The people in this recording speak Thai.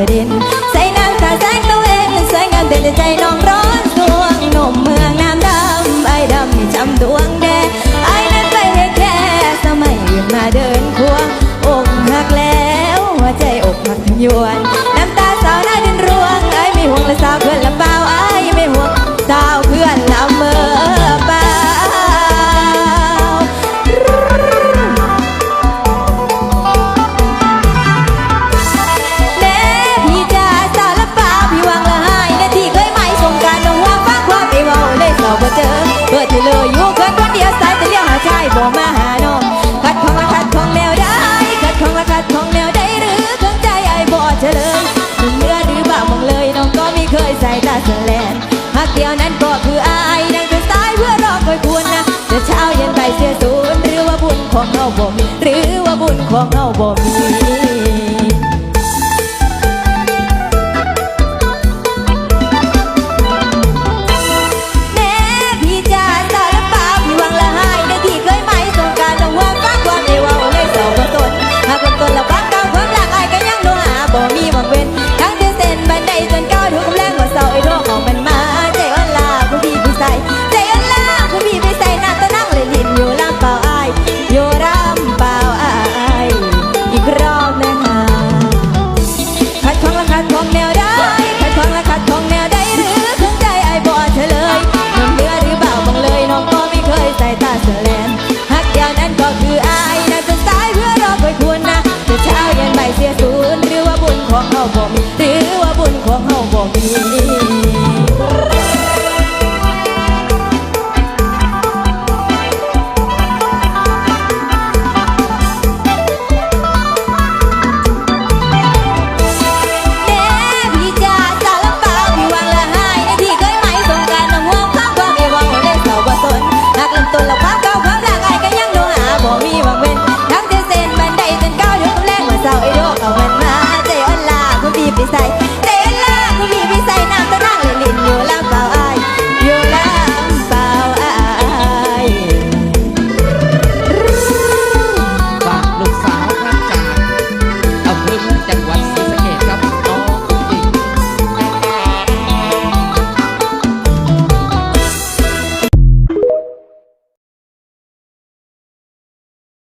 กระเด็น ใส่นางตาแสงตัวเองสวยงามเต็มใจน้องร้อนดวงหนุ่มเมืองน้ำดำไอ้ดำนี่จำดวงแดงไอ้นั้นไปให้แค่สมัยมาเดินควงอกหักแล้ว หัวใจอกหักทั้งยวน ใส่ตาสแลนหักเดียวนั้นก็คืออายนั่งเป็นสายเพื่อรอคอยคุณนะจะเช้าเย็นไปเสียศูนย์หรือว่าบุญของเฮาบ่มหรือว่าบุญของเฮาบ่มี นก็คืออายนะจนตายเพื่อรอคอยคุณนะจะเช้าเย็นบ่เสียศูนย์หรือว่าบุญของเฮาบ่มีหรือว่าบุญของเฮาบ่มี